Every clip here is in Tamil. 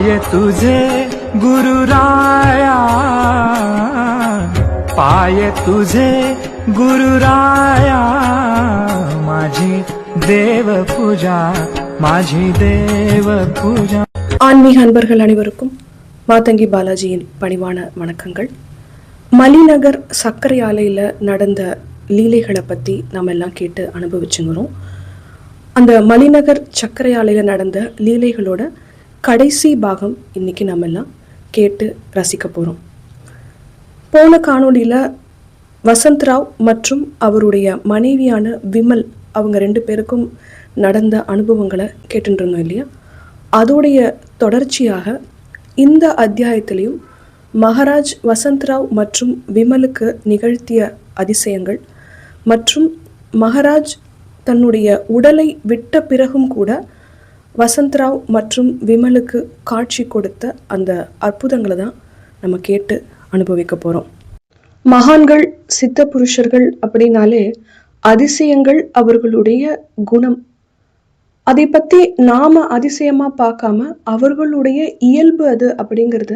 ये तुझे गुरु राया पाय तुझे गुरु राया माझी देव पूजा माझी देव पूजा ஆன்மீக அன்பர்கள் அனைவருக்கும் மாதங்கி பாலாஜியின் பணிவான வணக்கங்கள் மலிநகர் சர்க்கரை ஆலையில் நடந்த லீலைகளை பற்றி நம்ம எல்லாம் கேட்டு அனுபவிச்சுங்கிறோம் அந்த மலிநகர் சர்க்கரை ஆலையில் நடந்த லீலைகளோட கடைசி பாகம் இன்னைக்கு நம்ம எல்லாம் கேட்டு ரசிக்க போகிறோம் போன காணொளியில் வசந்த்ராவ் மற்றும் அவருடைய மனைவியான விமல் அவங்க ரெண்டு பேருக்கும் நடந்த அனுபவங்களை கேட்டுருந்தோம் இல்லையா? அதோடைய தொடர்ச்சியாக இந்த அத்தியாயத்திலையும் மகாராஜ் வசந்த்ராவ் மற்றும் விமலுக்கு நிகழ்த்திய அதிசயங்கள் மற்றும் மகாராஜ் தன்னுடைய உடலை விட்ட பிறகும் கூட வசந்த்ராவ் மற்றும் விமலுக்கு காட்சி கொடுத்த அந்த அற்புதங்களை தான் நம்ம கேட்டு அனுபவிக்க போகிறோம் மகான்கள் சித்த புருஷர்கள் அப்படின்னாலே அதிசயங்கள் அவர்களுடைய குணம். அதை பற்றி நாம அதிசயமா பார்க்காம அவர்களுடைய இயல்பு அது அப்படிங்கிறத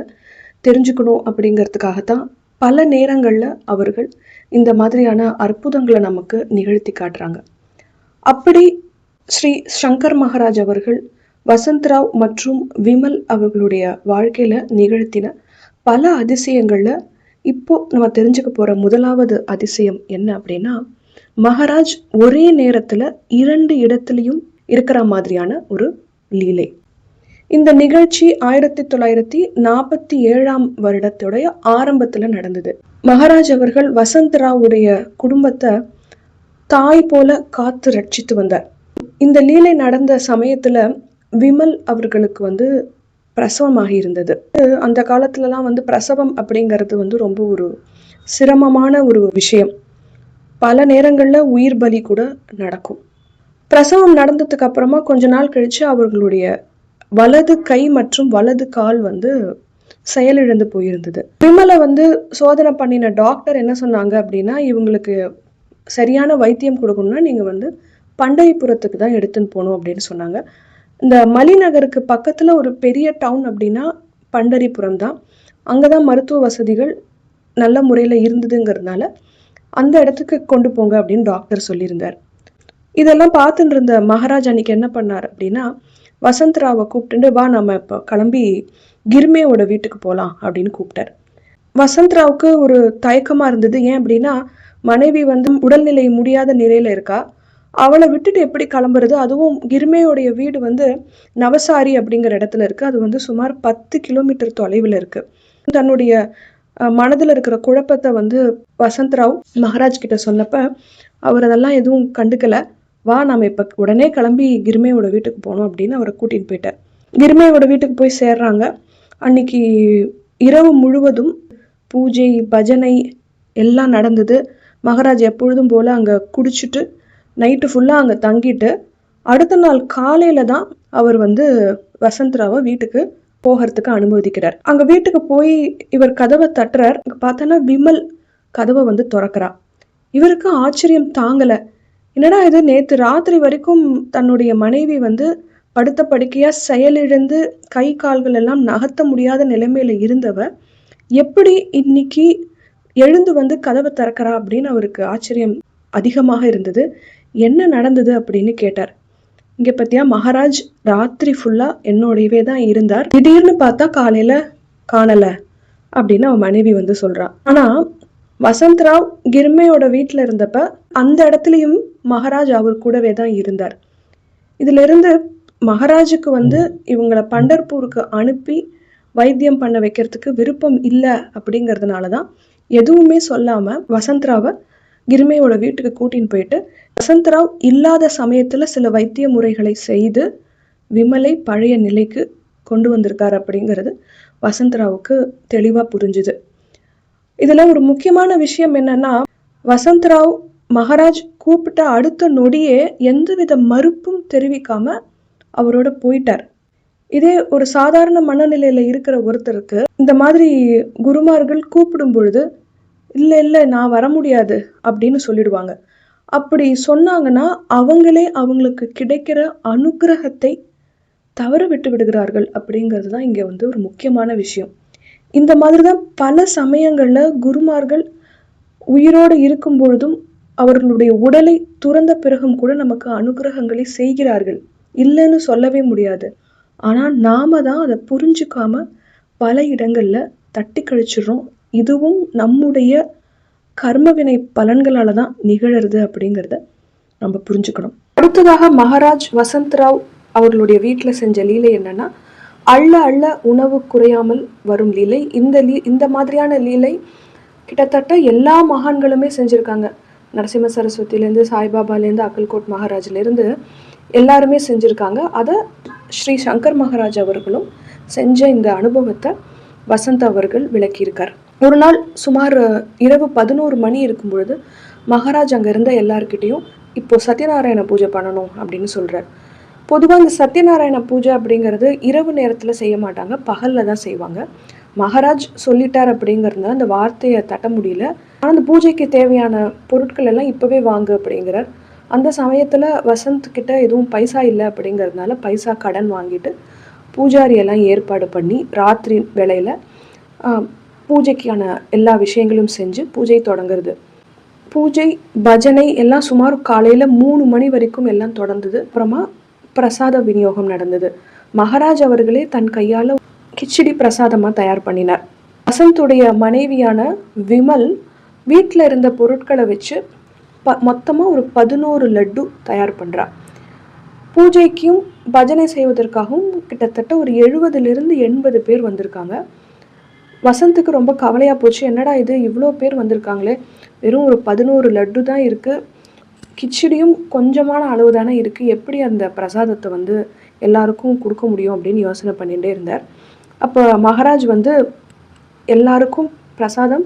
தெரிஞ்சுக்கணும் அப்படிங்கிறதுக்காகத்தான் பல நேரங்களில் அவர்கள் இந்த மாதிரியான அற்புதங்களை நமக்கு நிகழ்த்தி காட்டுறாங்க. அப்படி ஸ்ரீ சங்கர் மகாராஜ் அவர்கள் வசந்த்ராவ் மற்றும் விமல் அவர்களுடைய வாழ்க்கையில நிகழ்த்தின பல அதிசயங்கள்ல இப்போ நம்ம தெரிஞ்சுக்க போற முதலாவது அதிசயம் என்ன அப்படின்னா மகாராஜ் ஒரே நேரத்துல இரண்டு இடத்துலையும் இருக்கிற மாதிரியான ஒரு லீலை. இந்த நிகழ்ச்சி ஆயிரத்தி தொள்ளாயிரத்தி நாற்பத்தி ஏழாம் வருடத்துடைய ஆரம்பத்துல நடந்தது. மகாராஜ் அவர்கள் வசந்தராவுடைய குடும்பத்தை தாய் போல காத்து ரட்சித்து வந்தார். இந்த லீலை நடந்த சமயத்துல விமல் அவர்களுக்கு வந்து பிரசவமாகி இருந்தது. அந்த காலத்துலலாம் வந்து பிரசவம் அப்படிங்கிறது வந்து ரொம்ப ஒரு சிரமமான ஒரு விஷயம். பல நேரங்கள்ல உயிர் பலி கூட நடக்கும். பிரசவம் நடந்ததுக்கு அப்புறமா கொஞ்ச நாள் கழிச்சு அவர்களுடைய வலது கை மற்றும் வலது கால் வந்து செயலிழந்து போயிருந்தது. விமலை வந்து சோதனை பண்ணின டாக்டர் என்ன சொன்னாங்க அப்படின்னா இவங்களுக்கு சரியான வைத்தியம் கொடுக்கணும்னா நீங்க வந்து பண்டையபுரத்துக்கு தான் எடுத்துன்னு போகணும் அப்படின்னு சொன்னாங்க. இந்த மலிநகருக்கு பக்கத்துல ஒரு பெரிய டவுன் அப்படின்னா பண்டரிபுரம் தான். அங்கதான் மருத்துவ வசதிகள் நல்ல முறையில் இருந்ததுங்கிறதுனால அந்த இடத்துக்கு கொண்டு போங்க அப்படின்னு டாக்டர் சொல்லியிருந்தார். இதெல்லாம் பார்த்துட்டு இருந்த மகாராஜ் அன்னைக்கு என்ன பண்ணார் அப்படின்னா வசந்த்ராவை கூப்பிட்டு வா நம்ம இப்போ கிளம்பி கிர்மேவோட வீட்டுக்கு போகலாம் அப்படின்னு கூப்பிட்டார். வசந்த்ராவுக்கு ஒரு தயக்கமாக இருந்தது. ஏன் அப்படின்னா மனைவி வந்து உடல்நிலை முடியாத நிலையில இருக்கா. அவளை விட்டுட்டு எப்படி கிளம்புறது? அதுவும் கிருமையோடைய வீடு வந்து நவசாரி அப்படிங்கிற இடத்துல இருக்குது அது வந்து சுமார் பத்து கிலோமீட்டர் தொலைவில் இருக்குது தன்னுடைய மனதில் இருக்கிற குழப்பத்தை வந்து வசந்தராவ் மகாராஜ் கிட்ட சொன்னப்ப அவர் அதெல்லாம் எதுவும் கண்டுக்கலை. வா நாம் இப்போ உடனே கிளம்பி கிருமையோட வீட்டுக்கு போகணும் அப்படின்னு அவரை கூட்டிகிட்டு போயிட்டார். கிருமையோட வீட்டுக்கு போய் சேர்றாங்க. அன்னைக்கு இரவு முழுவதும் பூஜை பஜனை எல்லாம் நடந்தது. மகாராஜ் எப்பொழுதும் போல் அங்கே குடிச்சிட்டு நைட்டு ஃபுல்லா அங்க தங்கிட்டு அடுத்த நாள் காலையில் தான் அவர் வந்து வசந்தராவை வீட்டுக்கு போகிறதுக்கு அனுமதிக்கிறார். அங்க வீட்டுக்கு போய் இவர் கதவை தட்டுறார். அங்க பார்த்தோன்னா விமல் கதவை வந்து திறக்கிறா. இவருக்கு ஆச்சரியம் தாங்கலை. என்னடா இது? நேத்து ராத்திரி வரைக்கும் தன்னுடைய மனைவி வந்து படுத்த படுக்கையா செயலிழந்து கை கால்கள் எல்லாம் நகர்த்த முடியாத நிலைமையில இருந்தவ எப்படி இன்னைக்கு எழுந்து வந்து கதவை திறக்கிறா அப்படின்னு அவருக்கு ஆச்சரியம் அதிகமாக இருந்தது. என்ன நடந்தது அப்படின்னு கேட்டார். இங்க பத்தியா மகாராஜ் ராத்திரி ஃபுல்லா என்னோடயவே தான் இருந்தார். திடீர்னு பார்த்தா காலையில காணல அப்படின்னு அவன் மனைவி வந்து சொல்றான் ஆனா வசந்த்ராவ் கிர்மையோட வீட்டில் இருந்தப்ப அந்த இடத்துலையும் மகாராஜ் அவர் கூடவே தான் இருந்தார். இதுல இருந்து மகாராஜுக்கு வந்து இவங்களை பண்டர்பூருக்கு அனுப்பி வைத்தியம் பண்ண வைக்கிறதுக்கு விருப்பம் இல்லை அப்படிங்கிறதுனால தான் எதுவுமே சொல்லாம வசந்த்ராவை கிருமியோட வீட்டுக்கு கூட்டின்னு போயிட்டு வசந்தராவ் இல்லாத சமயத்துல சில வைத்திய முறைகளை செய்து விமலை பழைய நிலைக்கு கொண்டு வந்திருக்கார் அப்படிங்கிறது வசந்த்ராவுக்கு தெளிவா புரிஞ்சுது. இதுல ஒரு முக்கியமான விஷயம் என்னன்னா வசந்த்ராவ் மகாராஜ் கூப்பிட்ட அடுத்த நொடியே எந்தவித மறுப்பும் தெரிவிக்காம அவரோட போயிட்டார். இதே ஒரு சாதாரண மனநிலையில இருக்கிற ஒருத்தருக்கு இந்த மாதிரி குருமார்கள் கூப்பிடும் பொழுது இல்லை இல்லை நான் வர முடியாது அப்படின்னு சொல்லிடுவாங்க. அப்படி சொன்னாங்கன்னா அவங்களே அவங்களுக்கு கிடைக்கிற அனுக்கிரகத்தை தவறு விட்டு விடுகிறார்கள் அப்படிங்கிறது தான் இங்கே வந்து ஒரு முக்கியமான விஷயம். இந்த மாதிரி தான் பல சமயங்களில் குருமார்கள் உயிரோடு இருக்கும் பொழுதும் அவர்களுடைய உடலை துறந்த பிறகும் கூட நமக்கு அனுகிரகங்களை செய்கிறார்கள். இல்லைன்னு சொல்லவே முடியாது. ஆனால் நாம தான் அதை புரிஞ்சுக்காம பல இடங்களில் தட்டி கழிச்சிடுறோம் இதுவும் நம்முடைய கர்மவினை பலன்களால தான் நிகழறது அப்படிங்கிறத நம்ம புரிஞ்சுக்கணும். அடுத்ததாக மகாராஜ் வசந்த்ராவ் அவர்களுடைய வீட்டில் செஞ்ச லீலை என்னன்னா அள்ள அள்ள உணவு குறையாமல் வரும் லீலை. இந்த லீ இந்த மாதிரியான லீலை கிட்டத்தட்ட எல்லா மகான்களுமே செஞ்சுருக்காங்க. நரசிம்ம சரஸ்வதியிலேருந்து சாய்பாபாலேருந்து அக்கல்கோட் மகாராஜ்லேருந்து எல்லாருமே செஞ்சுருக்காங்க. அதை ஸ்ரீ சங்கர் மகாராஜ் அவர்களும் செஞ்ச இந்த அனுபவத்தை வசந்த் அவர்கள் விளக்கியிருக்கார். ஒரு நாள் சுமார் இரவு பதினோரு மணி இருக்கும் பொழுது மகாராஜ் அங்கே இருந்த எல்லார்கிட்டேயும் இப்போ சத்யநாராயண பூஜை பண்ணணும் அப்படின்னு சொல்கிறார் பொதுவாக இந்த சத்யநாராயண பூஜை அப்படிங்கிறது இரவு நேரத்தில் செய்ய மாட்டாங்க பகலில் தான் செய்வாங்க. மகாராஜ் சொல்லிட்டார் அப்படிங்கிறதுனால அந்த வார்த்தையை தட்ட முடியல. ஆனால் அந்த பூஜைக்கு தேவையான பொருட்கள் எல்லாம் இப்போவே வாங்கு அப்படிங்கிறார். அந்த சமயத்தில் வசந்த் கிட்ட எதுவும் பைசா இல்லை அப்படிங்கிறதுனால பைசா கடன் வாங்கிட்டு பூஜாரி எல்லாம் ஏற்பாடு பண்ணி ராத்திரி வேளையில் பூஜைக்கான எல்லா விஷயங்களும் செஞ்சு பூஜை தொடங்குறது. பூஜை பஜனை எல்லாம் சுமார் காலையில் மூணு மணி வரைக்கும் எல்லாம் தொடர்ந்தது. அப்புறமா பிரசாத விநியோகம் நடந்தது. மகாராஜ் அவர்களே தன் கையால் கிச்சடி பிரசாதமாக தயார் பண்ணினார். வசந்துடைய மனைவியான விமல் வீட்டில் இருந்த பொருட்களை வச்சு ப மொத்தமாக ஒரு பதினோரு லட்டு தயார் பண்ணுறா பூஜைக்கும் பஜனை செய்வதற்காகவும் கிட்டத்தட்ட ஒரு எழுபதுலேருந்து எண்பது பேர் வந்திருக்காங்க. வசந்துக்கு ரொம்ப கவலையாக போச்சு. என்னடா இது? இவ்வளோ பேர் வந்திருக்காங்களே. வெறும் ஒரு பதினோரு லட்டு தான் இருக்குது கிச்சடியும் கொஞ்சமான அளவு தானே இருக்குது எப்படி அந்த பிரசாதத்தை வந்து எல்லாருக்கும் கொடுக்க முடியும் அப்படின்னு யோசனை பண்ணிகிட்டே இருந்தார். அப்போ மகாராஜ் வந்து எல்லாருக்கும் பிரசாதம்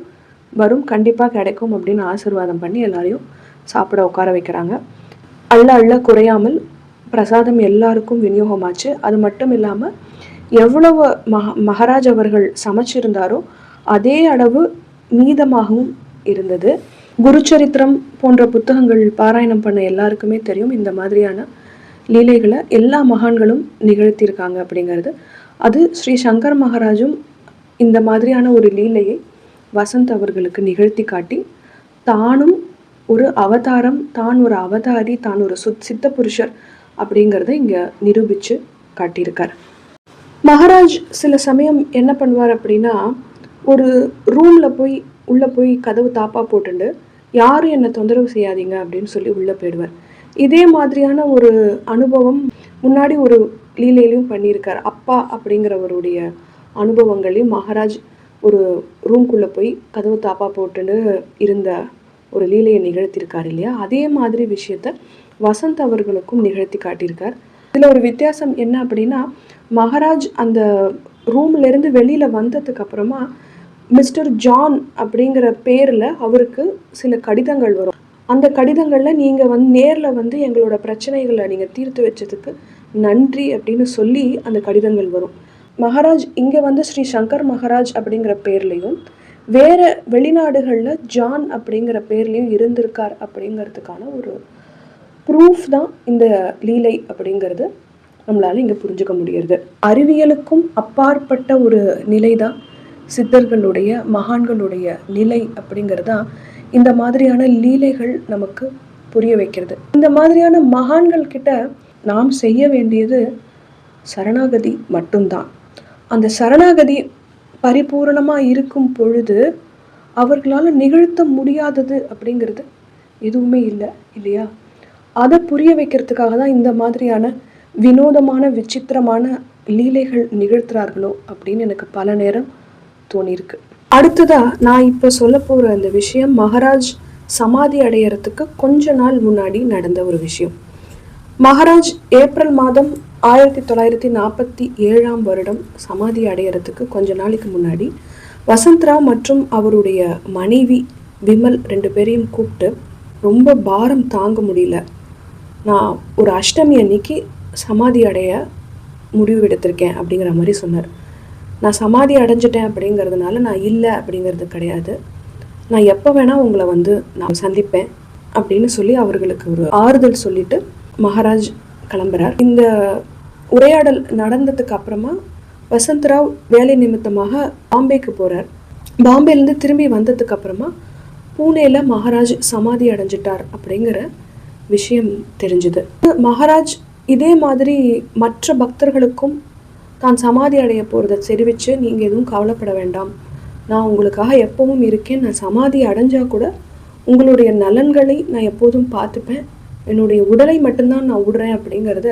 வரும். கண்டிப்பாக கிடைக்கும் அப்படின்னு ஆசீர்வாதம் பண்ணி எல்லாரையும் சாப்பிட உட்கார வைக்கிறாங்க. அள்ள அள்ள குறையாமல் பிரசாதம் எல்லாருக்கும் விநியோகமாச்சு. அது மட்டும் இல்லாமல் எவ்வளவு மக மகாராஜ் அவர்கள் சமைச்சிருந்தாரோ அதே அளவு மீதமாகவும் இருந்தது. குருச்சரித்திரம் போன்ற புத்தகங்கள் பாராயணம் பண்ண எல்லாருக்குமே தெரியும். இந்த மாதிரியான லீலைகளை எல்லா மகான்களும் நிகழ்த்தியிருக்காங்க அப்படிங்கிறது. அது ஸ்ரீ சங்கர் மகாராஜும் இந்த மாதிரியான ஒரு லீலையை வசந்த் அவர்களுக்கு நிகழ்த்தி காட்டி தானும் ஒரு அவதாரம் தான் ஒரு அவதாரி தான் ஒரு சுத் சித்த புருஷர் அப்படிங்கிறத இங்கே நிரூபித்து காட்டியிருக்கார். மகாராஜ் சில சமயம் என்ன பண்ணுவார் அப்படின்னா ஒரு ரூமில் போய் உள்ளே போய் கதவு தாப்பாக போட்டுண்டு யாரும் என்னை தொந்தரவு செய்யாதீங்க அப்படின்னு சொல்லி உள்ளே போயிடுவார். இதே மாதிரியான ஒரு அனுபவம் முன்னாடி ஒரு லீலையிலையும் பண்ணியிருக்கார். அப்பா அப்படிங்கிறவருடைய அனுபவங்களையும் மகாராஜ் ஒரு ரூம்குள்ளே போய் கதவு தாப்பா போட்டுன்னு இருந்த ஒரு லீலையை நிகழ்த்தியிருக்கார் இல்லையா? அதே மாதிரி விஷயத்த வசந்த் அவர்களுக்கும் நிகழ்த்தி காட்டியிருக்கார். இதில் ஒரு வித்தியாசம் என்ன அப்படின்னா மகாராஜ் அந்த ரூம்லேருந்து வெளியில் வந்ததுக்கப்புறமா மிஸ்டர் ஜான் அப்படிங்கிற பேரில் அவருக்கு சில கடிதங்கள் வரும். அந்த கடிதங்களில் நீங்கள் வந்து நேரில் வந்து எங்களோட பிரச்சனைகளை நீங்கள் தீர்த்து வச்சதுக்கு நன்றி அப்படின்னு சொல்லி அந்த கடிதங்கள் வரும். மகாராஜ் இங்கே வந்து ஸ்ரீ சங்கர் மகாராஜ் அப்படிங்கிற பேர்லேயும் வேற வெளிநாடுகளில் ஜான் அப்படிங்கிற பேர்லேயும் இருந்திருக்கார் அப்படிங்கிறதுக்கான ஒரு ப்ரூஃப் தான் இந்த லீலை அப்படிங்கிறது. நம்மளால இங்கே புரிஞ்சுக்க முடிகிறது அறிவியலுக்கும் அப்பாற்பட்ட ஒரு நிலை தான் சித்தர்களுடைய மகான்களுடைய நிலை அப்படிங்கிறது தான் இந்த மாதிரியான லீலைகள் நமக்கு புரிய வைக்கிறது. இந்த மாதிரியான மகான்கள் கிட்ட நாம் செய்ய வேண்டியது சரணாகதி மட்டும்தான். அந்த சரணாகதி பரிபூரணமாக இருக்கும் பொழுது அவர்களால் நிகழ்த்த முடியாதது அப்படிங்கிறது எதுவுமே இல்லை இல்லையா? அதை புரிய வைக்கிறதுக்காக தான் இந்த மாதிரியான வினோதமான விசித்திரமான லீலைகள் நிகழ்த்துறார்களோ அப்படின்னு எனக்கு பல நேரம் தோணியிருக்கு. அடுத்ததா நான் இப்போ சொல்ல போகிற அந்த விஷயம் மகாராஜ் சமாதி அடையறதுக்கு கொஞ்ச நாள் முன்னாடி நடந்த ஒரு விஷயம். மகாராஜ் ஏப்ரல் மாதம் ஆயிரத்தி தொள்ளாயிரத்தி நாற்பத்தி ஏழாம் வருடம் சமாதி அடையறதுக்கு கொஞ்ச நாளைக்கு முன்னாடி வசந்த்ரா மற்றும் அவருடைய மனைவி விமல் ரெண்டு பேரையும் கூப்பிட்டு ரொம்ப பாரம் தாங்க முடியல. நான் ஒரு அஷ்டமி அன்னைக்கு சமாதி அடைய முடிவு எடுத்திருக்கேன் அப்படிங்கிற மாதிரி சொன்னார். நான் சமாதி அடைஞ்சிட்டேன் அப்படிங்கிறதுனால நான் இல்லை அப்படிங்கிறது கிடையாது. நான் எப்போ வேணால் உங்களை வந்து நான் சந்திப்பேன் அப்படின்னு சொல்லி அவர்களுக்கு ஒரு ஆறுதல் சொல்லிட்டு மகாராஜ் கிளம்புறார். இந்த உரையாடல் நடந்ததுக்கு அப்புறமா வசந்தராவ் வேலை நிமித்தமாக பாம்பேக்கு போகிறார் பாம்பேலேருந்து திரும்பி வந்ததுக்கு அப்புறமா பூனேல மகாராஜ் சமாதி அடைஞ்சிட்டார் அப்படிங்கிற விஷயம் தெரிஞ்சுது. மகாராஜ் இதே மாதிரி மற்ற பக்தர்களுக்கும் தான் சமாதி அடைய போகிறத தெரிவித்து நீங்கள் எதுவும் கவலைப்பட வேண்டாம். நான் உங்களுக்காக எப்பவும் இருக்கேன். நான் சமாதி அடைஞ்சால் கூட உங்களுடைய நலன்களை நான் எப்போதும் பார்த்துப்பேன். என்னுடைய உடலை மட்டும்தான் நான் விடுறேன் அப்படிங்கிறத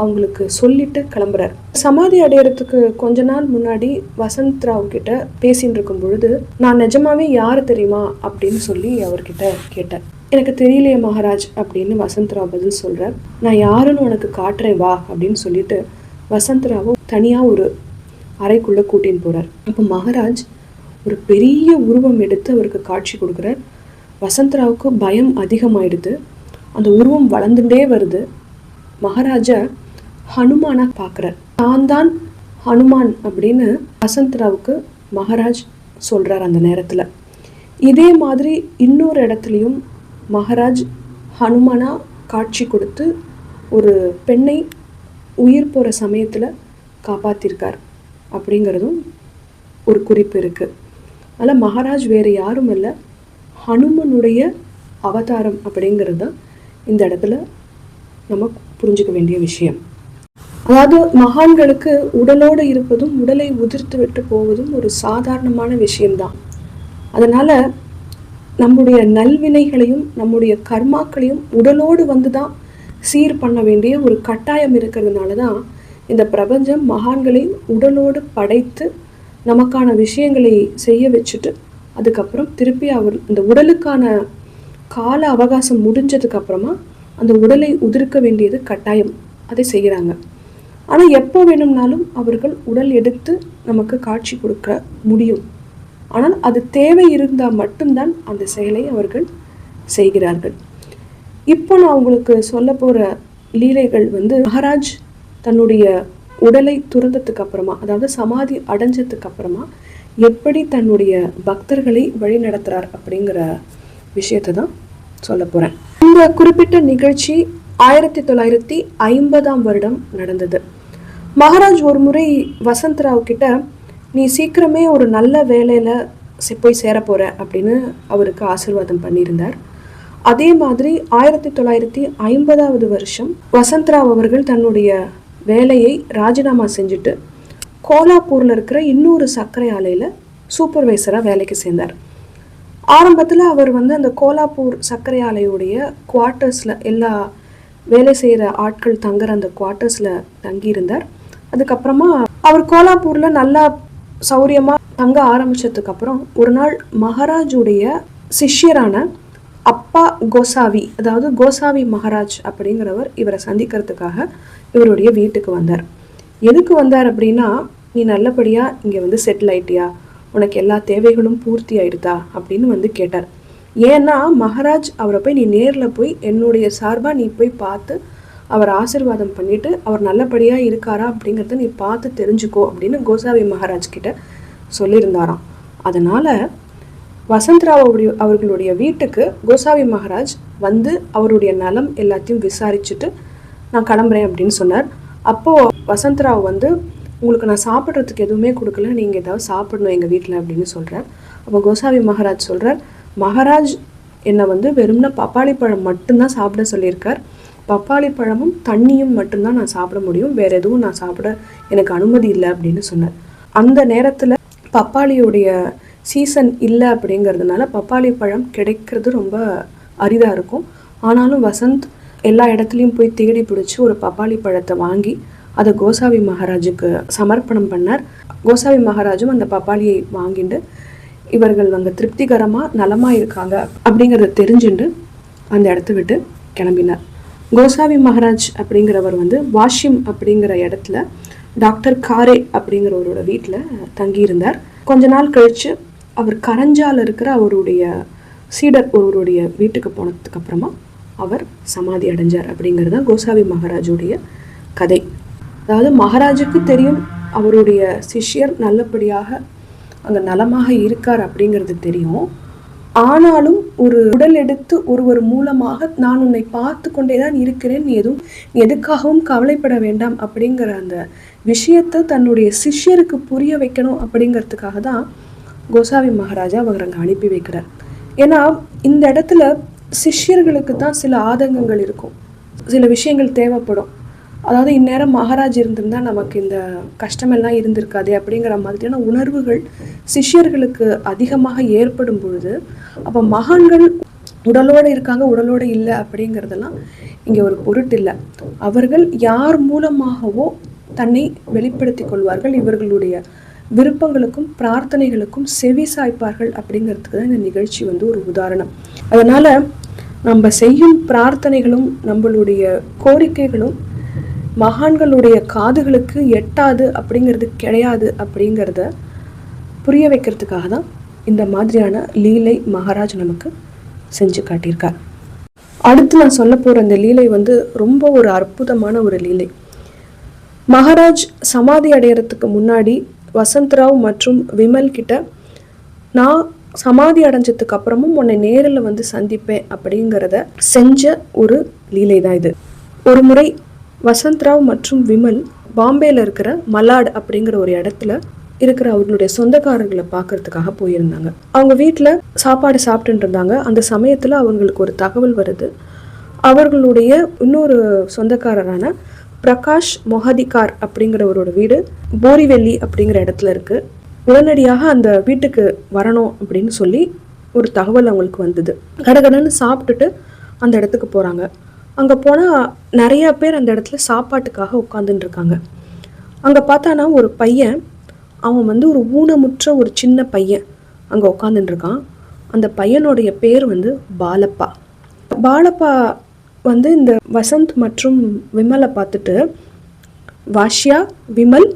அவங்களுக்கு சொல்லிட்டு கிளம்புறார். சமாதி அடையறதுக்கு கொஞ்ச நாள் முன்னாடி வசந்த் ராவ் கிட்ட பேசின்னு இருக்கும் பொழுது நான் நிஜமாவே யார் தெரியுமா அப்படின்னு சொல்லி அவர்கிட்ட கேட்டேன். எனக்கு தெரியலையே மகாராஜ் அப்படின்னு வசந்தராவ் பதில் சொல்கிறார் நான் யாருன்னு உனக்கு காட்டுறேன் வா அப்படின்னு சொல்லிட்டு வசந்தராவும் தனியாக ஒரு அறைக்குள்ளே கூட்டின்னு போகிறார் அப்போ மகாராஜ் ஒரு பெரிய உருவம் எடுத்து அவருக்கு காட்சி கொடுக்குறார். வசந்தராவுக்கு பயம் அதிகமாயிடுது. அந்த உருவம் வளர்ந்துட்டே வருது. மகாராஜா ஹனுமானாக பார்க்குறார். தான் தான் ஹனுமான் அப்படின்னு வசந்தராவுக்கு மகாராஜ் சொல்கிறார் அந்த நேரத்தில். இதே மாதிரி இன்னொரு இடத்துலையும் மகாராஜ் ஹனுமனா காட்சி கொடுத்து ஒரு பெண்ணை உயிர் போகிற சமயத்தில் காப்பாற்றிருக்கார் அப்படிங்கிறதும் ஒரு குறிப்பு இருக்குது அதனால் மகாராஜ் வேறு யாரும் இல்லை. ஹனுமனுடைய அவதாரம் அப்படிங்கிறது தான் இந்த இடத்துல நம்ம புரிஞ்சுக்க வேண்டிய விஷயம். அதாவது மகான்களுக்கு உடலோடு இருப்பதும் உடலை உதிர்த்து விட்டு போவதும் ஒரு சாதாரணமான விஷயம்தான். அதனால் நம்முடைய நல்வினைகளையும் நம்முடைய கர்மாக்களையும் உடலோடு வந்து தான் சீர் பண்ண வேண்டிய ஒரு கட்டாயம் இருக்கிறதுனால தான் இந்த பிரபஞ்சம் மகான்களை உடலோடு படைத்து நமக்கான விஷயங்களை செய்ய வச்சுட்டு அதுக்கப்புறம் திருப்பி அவர் இந்த உடலுக்கான கால அவகாசம் முடிஞ்சதுக்கு அப்புறமா அந்த உடலை உதிர்க்க வேண்டியது கட்டாயம். அதை செய்கிறாங்க ஆனால் எப்போ வேணும்னாலும் அவர்கள் உடல் எடுத்து நமக்கு காட்சி கொடுக்க முடியும். ஆனால் அது தேவை இருந்தால் மட்டும்தான் அந்த செயலை அவர்கள் செய்கிறார்கள். இப்போ நான் உங்களுக்கு சொல்ல போகிற லீலைகள் வந்து மகாராஜ் தன்னுடைய உடலை துறந்ததுக்கு அப்புறமா அதாவது சமாதி அடைஞ்சதுக்கு அப்புறமா எப்படி தன்னுடைய பக்தர்களை வழி நடத்துறார் அப்படிங்கிற விஷயத்தை தான் சொல்ல போகிறேன் இந்த குறிப்பிட்ட நிகழ்ச்சி ஆயிரத்தி தொள்ளாயிரத்தி ஐம்பதாம் வருடம் நடந்தது. மகாராஜ் ஒரு முறை வசந்தராவ் கிட்ட நீ சீக்கிரமே ஒரு நல்ல வேலையில் போய் சேர அப்படின்னு அவருக்கு ஆசிர்வாதம் பண்ணியிருந்தார். அதே மாதிரி ஆயிரத்தி தொள்ளாயிரத்தி ஐம்பதாவது வருஷம் வசந்தராவ் அவர்கள் தன்னுடைய வேலையை ராஜினாமா செஞ்சுட்டு கோலாப்பூரில் இருக்கிற இன்னொரு சர்க்கரை ஆலையில் சூப்பர்வைசராக வேலைக்கு சேர்ந்தார். ஆரம்பத்தில் அவர் வந்து அந்த கோலாப்பூர் சர்க்கரை ஆலையுடைய குவார்ட்டர்ஸில் எல்லா வேலை செய்கிற ஆட்கள் தங்குற அந்த குவார்ட்டர்ஸில் தங்கியிருந்தார். அதுக்கப்புறமா அவர் கோலாப்பூரில் நல்லா சௌரியமாக தங்க ஆரம்பிச்சதுக்கு அப்புறம் ஒரு நாள் மகாராஜுடைய சிஷ்யரான அப்பா கோசாவி அதாவது கோசாவி மகாராஜ் அப்படிங்கிறவர் இவரை சந்திக்கிறதுக்காக இவருடைய வீட்டுக்கு வந்தார். எதுக்கு வந்தார் அப்படின்னா நீ நல்லபடியாக இங்கே வந்து செட்டில் ஆயிட்டியா? உனக்கு எல்லா தேவைகளும் பூர்த்தி ஆயிடுதா? அப்படின்னு வந்து கேட்டார். ஏன்னா மகாராஜ் அவரை போய் நீ நேரில் போய் என்னுடைய சார்பாக நீ போய் பார்த்து அவர் ஆசிர்வாதம் பண்ணிட்டு அவர் நல்லபடியாக இருக்காரா அப்படிங்கிறத நீ பார்த்து தெரிஞ்சுக்கோ அப்படின்னு கோசாவி மகாராஜ் கிட்ட சொல்லியிருந்தாராம். அதனால் வசந்தராவ் அவர்களுடைய வீட்டுக்கு கோசாவி மகாராஜ் வந்து அவருடைய நலம் எல்லாத்தையும் விசாரிச்சுட்டு நான் கிளம்புறேன் அப்படின்னு சொன்னார். அப்போது வசந்தராவ் வந்து உங்களுக்கு நான் சாப்பிட்றதுக்கு எதுவுமே கொடுக்கல நீங்கள் ஏதாவது சாப்பிடணும் எங்கள் வீட்டில் அப்படின்னு சொல்கிறார் அப்போ கோசாவி மகாராஜ் சொல்கிறார் மகாராஜ் என்னை வந்து வெறும்னா பப்பாளி பழம் மட்டும்தான் சாப்பிட சொல்லியிருக்கார். பப்பாளி பழமும் தண்ணியும் மட்டும்தான் நான் சாப்பிட முடியும். வேற எதுவும் நான் சாப்பிட எனக்கு அனுமதி இல்லை அப்படின்னு சொன்னார் அந்த நேரத்தில் பப்பாளியுடைய சீசன் இல்லை அப்படிங்கிறதுனால பப்பாளி பழம் கிடைக்கிறது ரொம்ப அரிதாக இருக்கும். ஆனாலும் வசந்த் எல்லா இடத்துலையும் போய் தேடி பிடிச்சி ஒரு பப்பாளி பழத்தை வாங்கி அதை கோசாவி மகாராஜுக்கு சமர்ப்பணம் பண்ணார். கோசாவி மகாராஜும் அந்த பப்பாளியை வாங்கிட்டு இவர்கள் அங்கே திருப்திகரமாக நலமாக இருக்காங்க அப்படிங்கிறத தெரிஞ்சுண்டு அந்த இடத்த விட்டு கிளம்பினார். கோசாவி மகாராஜ் அப்படிங்கிறவர் வந்து வாஷிம் அப்படிங்கிற இடத்துல டாக்டர் காரே அப்படிங்கிறவரோட வீட்டில் தங்கியிருந்தார். கொஞ்ச நாள் கழித்து அவர் கரஞ்சால இருக்கிற அவருடைய சீடர் ஒருவருடைய வீட்டுக்கு போனதுக்கு அப்புறமா அவர் சமாதி அடைஞ்சார் அப்படிங்கிறது தான் கோசாவி மகாராஜுடைய கதை. அதாவது மகாராஜுக்கு தெரியும் அவருடைய சிஷ்யர் நல்லபடியாக அங்கே நலமாக இருக்கார் அப்படிங்கிறது தெரியும். ஆனாலும் ஒரு உடல் எடுத்து ஒருவர் மூலமாக நான் உன்னை பார்த்து கொண்டே தான் இருக்கிறேன். நீ எதுவும் எதுக்காகவும் கவலைப்பட வேண்டாம் அப்படிங்கிற அந்த விஷயத்தை தன்னுடைய சிஷ்யருக்கு புரிய வைக்கணும் அப்படிங்கிறதுக்காக தான் கோசாவி மகாராஜா அவர் அங்கே அனுப்பி வைக்கிறார். ஏன்னா இந்த இடத்துல சிஷ்யர்களுக்கு தான் சில ஆதங்கங்கள் இருக்கும். சில விஷயங்கள் தேவைப்படும். அதாவது இந்நேரம் மகாராஜ் இருந்திருந்தா நமக்கு இந்த கஷ்டமெல்லாம் இருந்திருக்காதே அப்படிங்கிற மாதிரியான உணர்வுகள் சிஷ்யர்களுக்கு அதிகமாக ஏற்படும் பொழுது அப்போ மகான்கள் உடலோடு இருக்காங்க உடலோடு இல்லை அப்படிங்கிறதெல்லாம் இங்கே ஒரு பொருட்டு இல்லை. அவர்கள் யார் மூலமாகவோ தன்னை வெளிப்படுத்தி கொள்வார்கள். இவர்களுடைய விருப்பங்களுக்கும் பிரார்த்தனைகளுக்கும் செவி சாய்ப்பார்கள் அப்படிங்கிறதுக்கு தான் இந்த நிகழ்ச்சி வந்து ஒரு உதாரணம். அதனால நம்ம செய்யும் பிரார்த்தனைகளும் நம்மளுடைய கோரிக்கைகளும் மகான்களுடைய காதுகளுக்கு எட்டாது அப்படிங்கிறது கிடையாது அப்படிங்கிறத புரிய வைக்கிறதுக்காக தான் இந்த மாதிரியான லீலை மகாராஜ் நமக்கு செஞ்சு காட்டியிருக்கார். அடுத்து நான் சொல்ல போகிற இந்த லீலை வந்து ரொம்ப ஒரு அற்புதமான ஒரு லீலை. மகாராஜ் சமாதி அடையறதுக்கு முன்னாடி வசந்த்ராவ் மற்றும் விமல் கிட்ட நான் சமாதி அடைஞ்சதுக்கு அப்புறமும் உன்னை நேரில் வந்து சந்திப்பேன் அப்படிங்கிறத செஞ்ச ஒரு லீலை தான் இது. ஒரு முறை வசந்த்ராவ் மற்றும் விமல் பாம்பேல இருக்கிற மலாட் அப்படிங்கிற ஒரு இடத்துல இருக்கிற அவர்களுடைய சொந்தக்காரர்களை பார்க்கறதுக்காக போயிருந்தாங்க. அவங்க வீட்டில் சாப்பாடு சாப்பிட்டுட்டு இருந்தாங்க. அந்த சமயத்தில் அவங்களுக்கு ஒரு தகவல் வருது. அவர்களுடைய இன்னொரு சொந்தக்காரரான பிரகாஷ் மொஹதிகார் அப்படிங்கிறவரோட வீடு போரிவெல்லி அப்படிங்கிற இடத்துல இருக்கு. உடனடியாக அந்த வீட்டுக்கு வரணும் அப்படின்னு சொல்லி ஒரு தகவல் அவங்களுக்கு வந்தது. கடகடன்னு சாப்பிட்டுட்டு அந்த இடத்துக்கு போகிறாங்க அங்கே போனால் நிறைய பேர் அந்த இடத்துல சாப்பாட்டுக்காக உட்காந்துட்டு இருக்காங்க அங்கே பார்த்தானா ஒரு பையன் அவன் வந்து ஒரு ஊனமுற்ற ஒரு சின்ன பையன் அங்கே உட்காந்துட்டு இருக்கான் அந்த பையனுடைய பேர் வந்து பாலப்பா. பாலப்பா வந்து இந்த வசந்த் மற்றும் விமலை பார்த்துட்டு வாஷியா விமல்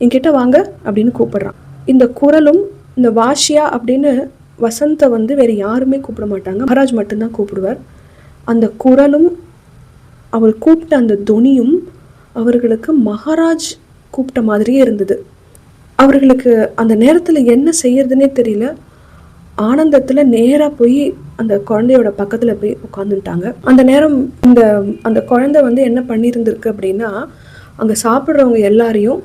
என்கிட்ட வாங்க அப்படின்னு கூப்பிடுறான். இந்த குரலும் இந்த வாஷியா அப்படின்னு வசந்தை வந்து வேறு யாருமே கூப்பிட மாட்டாங்க. மகாராஜ் மட்டும்தான் கூப்பிடுவார். அந்த குரலும் அவர் கூப்பிட்ட அந்த துணியும் அவர்களுக்கு மகாராஜ் கூப்பிட்ட மாதிரியே இருந்தது. அவர்களுக்கு அந்த நேரத்தில் என்ன செய்யறதுனே தெரியல. ஆனந்தத்தில் நேராக போய் அந்த குழந்தையோட பக்கத்தில் போய் உட்காந்துட்டாங்க அந்த நேரம் இந்த அந்த குழந்தை வந்து என்ன பண்ணியிருந்திருக்கு அப்படின்னா அங்கே சாப்பிட்றவங்க எல்லாரையும்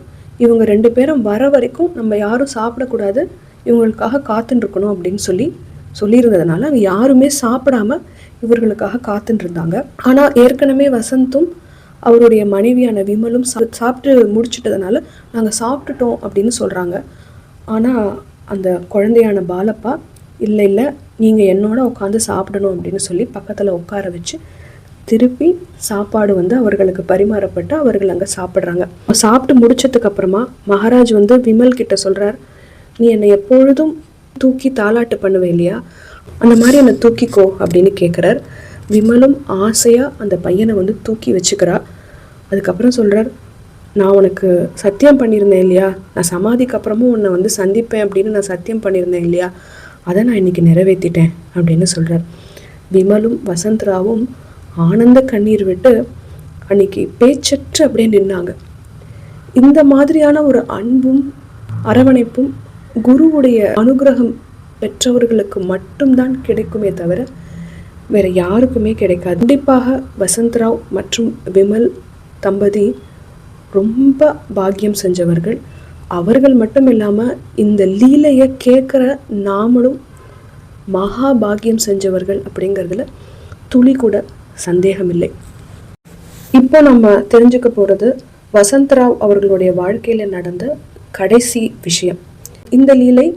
இவங்க ரெண்டு பேரும் வர வரைக்கும் நம்ம யாரும் சாப்பிடக்கூடாது. இவங்களுக்காக காத்துட்டு இருக்கணும் அப்படின்னு சொல்லி சொல்லியிருந்ததுனால அங்கே யாருமே சாப்பிடாம இவர்களுக்காக காத்துருந்தாங்க இருந்தாங்க ஆனால் ஏற்கனவே வசந்தும் அவருடைய மனைவியான விமலும் சா- சாப்பிட்டு முடிச்சிட்டதுனால நாங்கள் சாப்பிட்டுட்டோம் அப்படின்னு சொல்கிறாங்க ஆனால் அந்த குழந்தையான பாலப்பா இல்லை இல்லை நீங்கள் என்னோட உட்காந்து சாப்பிடணும் அப்படின்னு சொல்லி பக்கத்தில் உட்கார வச்சு திருப்பி சாப்பாடு வந்து அவர்களுக்கு பரிமாறப்பட்டு அவர்கள் அங்கே சாப்பிட்றாங்க. சாப்பிட்டு முடிச்சதுக்கு அப்புறமா மகாராஜ் வந்து விமல் கிட்ட சொல்கிறார் நீ என்னை எப்பொழுதும் தூக்கி தாலாட்டு பண்ணுவே இல்லையா? அந்த மாதிரி என்னை தூக்கிக்கோ அப்படின்னு கேட்குறார் விமலும் ஆசையாக அந்த பையனை வந்து தூக்கி வச்சுக்கிறா. அதுக்கப்புறம் சொல்கிறார் நான் உனக்கு சத்தியம் பண்ணியிருந்தேன் இல்லையா? நான் சமாதிக்கு அப்புறமும் உன்னை வந்து சந்திப்பேன் அப்படின்னு நான் சத்தியம் பண்ணியிருந்தேன் இல்லையா? அதை நான் இன்னைக்கு நிறைவேற்றிட்டேன் அப்படின்னு சொல்கிறார் விமலும் வசந்தராவும் ஆனந்த கண்ணீர் விட்டு அன்னைக்கு பேச்சற்று அப்படியே நின்னாங்க. இந்த மாதிரியான ஒரு அன்பும் அரவணைப்பும் குருவுடைய அனுகிரகம் பெற்றவர்களுக்கு மட்டும்தான் கிடைக்குமே தவிர வேறு யாருக்குமே கிடைக்காது. கண்டிப்பாக வசந்தராவ் மற்றும் விமல் தம்பதி ரொம்ப பாக்கியம் செஞ்சவர்கள். அவர்கள் மட்டும் இல்லாமல் இந்த லீலையை கேட்குற நாமளும் மகா பாக்கியம் செஞ்சவர்கள் அப்படிங்கிறதுல துளி கூட சந்தேகமில்லை. இப்போ நம்ம தெரிஞ்சுக்க போகிறது வசந்தராவ் அவர்களுடைய வாழ்க்கையில் நடந்த கடைசி விஷயம். இந்த லீலை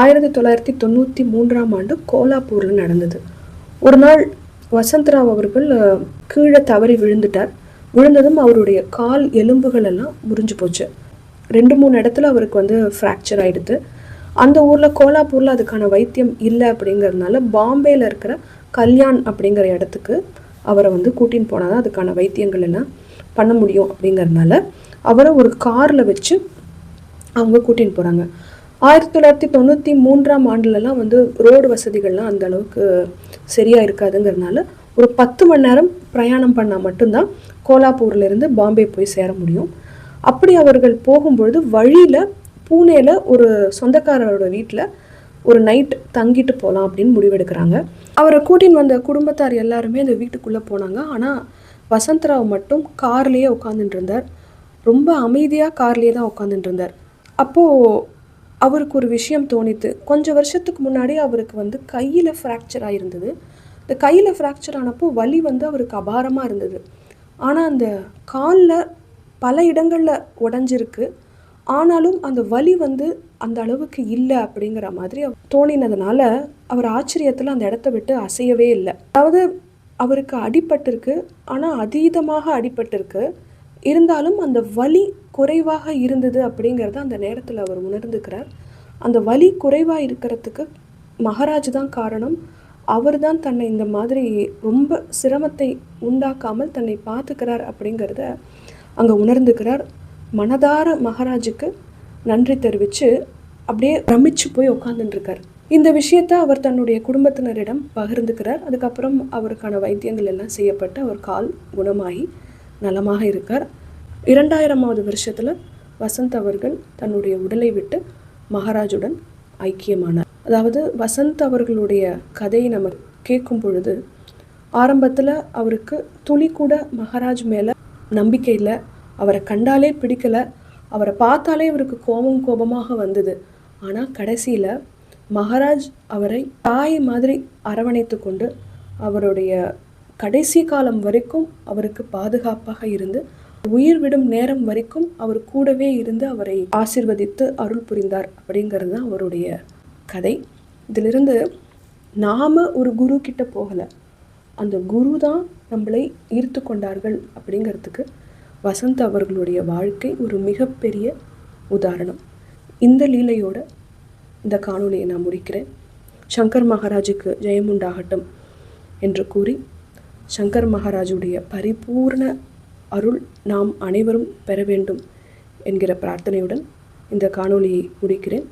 ஆயிரத்தி தொள்ளாயிரத்தி தொண்ணூற்றி மூன்றாம் ஆண்டு கோலாப்பூரில் நடந்தது. ஒரு நாள் வசந்தராவ் அவர்கள் கீழே தவறி விழுந்துட்டார். விழுந்ததும் அவருடைய கால் எலும்புகள் எல்லாம் முறிஞ்சு போச்சு. ரெண்டு மூணு இடத்துல அவருக்கு வந்து ஃப்ராக்சர் ஆயிடுது. அந்த ஊரில் கோலாப்பூரில் அதுக்கான வைத்தியம் இல்லை அப்படிங்கிறதுனால பாம்பேல இருக்கிற கல்யாண் அப்படிங்கிற இடத்துக்கு அவரை வந்து கூட்டின்னு போனால் தான் அதுக்கான வைத்தியங்கள் எல்லாம் பண்ண முடியும் அப்படிங்கிறதுனால அவரை ஒரு காரில் வச்சு அவங்க கூட்டின்னு போகிறாங்க ஆயிரத்தி தொள்ளாயிரத்தி தொண்ணூற்றி மூன்றாம் ஆண்டுலலாம் வந்து ரோடு வசதிகள்லாம் அந்த அளவுக்கு சரியாக இருக்காதுங்கிறதுனால ஒரு பத்து மணி நேரம் பிரயாணம் பண்ணால் மட்டும்தான் கோலாப்பூர்லேருந்து பாம்பே போய் சேர முடியும். அப்படி அவர்கள் போகும்பொழுது வழியில் பூனேல ஒரு சொந்தக்காரரோட வீட்டில் ஒரு நைட் தங்கிட்டு போகலாம் அப்படின்னு முடிவெடுக்கிறாங்க. அவரை கூட்டின்னு வந்த குடும்பத்தார் எல்லாருமே அந்த வீட்டுக்குள்ளே போனாங்க. ஆனால் வசந்தராவ் மட்டும் கார்லேயே உட்காந்துட்டு இருந்தார். ரொம்ப அமைதியாக கார்லேயே தான் உட்காந்துட்டு இருந்தார். அப்போது அவருக்கு ஒரு விஷயம் தோணித்து கொஞ்சம் வருஷத்துக்கு முன்னாடி அவருக்கு வந்து கையில் ஃப்ராக்சர் ஆகிருந்தது இந்த கையில் ஃப்ராக்சர் ஆனப்போ வலி வந்து அவருக்கு அபாரமாக இருந்தது. ஆனால் அந்த காலில் பல இடங்களில் உடஞ்சிருக்கு. ஆனாலும் அந்த வலி வந்து அந்த அளவுக்கு இல்லை அப்படிங்கிற மாதிரி தோணினதுனால அவர் ஆச்சரியத்தில் அந்த இடத்த விட்டு அசையவே இல்லை. அதாவது அவருக்கு அடிபட்டிருக்கு. ஆனால் அதீதமாக அடிபட்டிருக்கு. இருந்தாலும் அந்த வலி குறைவாக இருந்தது அப்படிங்கிறத அந்த நேரத்தில் அவர் உணர்ந்துக்கிறார். அந்த வலி குறைவாக இருக்கிறதுக்கு மகாராஜ் தான் காரணம். அவர் தான் தன்னை இந்த மாதிரி ரொம்ப சிரமத்தை உண்டாக்காமல் தன்னை பார்த்துக்கிறார் அப்படிங்கிறத அங்கே உணர்ந்துக்கிறார். மனதார மகாராஜுக்கு நன்றி தெரிவித்து அப்படியே ரமிச்சு போய் உட்காந்துட்டுருக்கார் இந்த விஷயத்தை அவர் தன்னுடைய குடும்பத்தினரிடம் பகிர்ந்துக்கிறார். அதுக்கப்புறம் அவருக்கான வைத்தியங்கள் எல்லாம் செய்யப்பட்டு அவர் கால் குணமாகி நலமாக இருக்கார். இரண்டாயிரமாவது வருஷத்தில் வசந்த் அவர்கள் தன்னுடைய உடலை விட்டு மகாராஜுடன் ஐக்கியமானார். அதாவது வசந்த் அவர்களுடைய கதையை நம்ம கேட்கும் பொழுது ஆரம்பத்தில் அவருக்கு துளி கூட மகாராஜ் மேலே நம்பிக்கை இல்லை. அவரை கண்டாலே பிடிக்கலை. அவரை பார்த்தாலே அவருக்கு கோபம் கோபமாக வந்தது. ஆனால் கடைசியில் மகாராஜ் அவரை தாய் மாதிரி அரவணைத்து கொண்டு அவருடைய கடைசி காலம் வரைக்கும் அவருக்கு பாதுகாப்பாக இருந்து உயிர் விடும் நேரம் வரைக்கும் அவர் கூடவே இருந்து அவரை ஆசிர்வதித்து அருள் புரிந்தார் அப்படிங்கிறது தான் அவருடைய கதை. இதிலிருந்து நாம் ஒரு குரு கிட்ட போகலை. அந்த குரு தான் நம்மளை ஈர்த்து கொண்டார்கள் அப்படிங்கிறதுக்கு வசந்த் அவர்களுடைய வாழ்க்கை ஒரு மிகப்பெரிய உதாரணம். இந்த லீலையோட இந்த காணொலியை நான் முடிக்கிறேன். சங்கர் மகாராஜுக்கு ஜெயமுண்டாகட்டும் என்று கூறி சங்கர் மகாராஜுடைய பரிபூர்ண அருள் நாம் அனைவரும் பெற வேண்டும் என்கிற பிரார்த்தனையுடன் இந்த காணொளியை முடிக்கிறேன்.